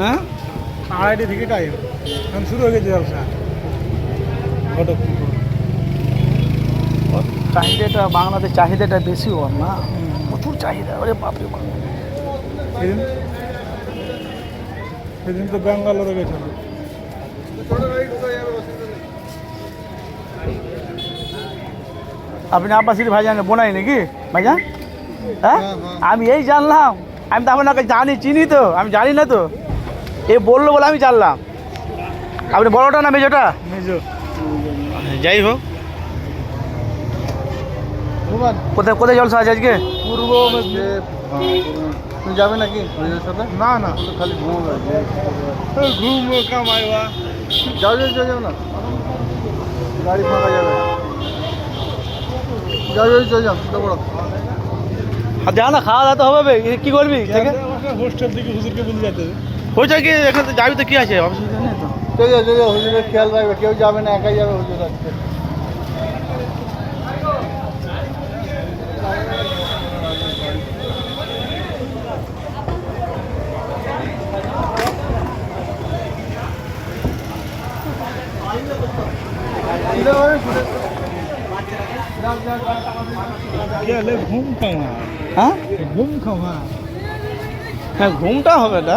হ্যাঁ? আড়াইটে থেকে টাইম। এখন শুরু হয়ে গেছে ব্যবসা। ঘটক। চাহিদাটা বাংলাদেশ চাহিদাটা বেশি ওর না? প্রচুর চাহিদা ওরে বাপরে বাপ। সেদিন? সেদিন তো ব্যাঙ্গালোরে গেছিল আপনি আব্বাসির ভাইজান বোনাই নাকি ভাইজান? হ্যাঁ। আমি এই জানলাম। আমি তো আপনাকে জানি চিনি তো। আমি জানি না তো। এ বলল বলে আমি জানলাম। আপনি বড়টা না মেজোটা? মেজো। যাই হোক। কোথায় কোথায় জলসা আছে আজকে? পূর্ব তুমি যাবে নাকি সাথে? না না। খালি ঘুমোবে ঘুম কামাই যাও যাও যাও যাও না। গাড়ি ফাঁকা যাবে। যাও যাও যাও যাও যা না খাওয়া দাওয়া তো হবে কি করবি? থেকে হোস্টেল থেকে হুজুরকে বলে যেতে হবে। হয়েছে কি? এখানে তো যাবি তো কি আছে? অসুবিধা নেই তো? চলে যাও চলে যাও হুজুরের খেয়াল রাখবে। কেউ যাবে না একাই যাবে হুজুর আজকে। ঘুম কামা। হ্যাঁ? ঘুম খামা হ্যাঁ ঘুমটা হবে না।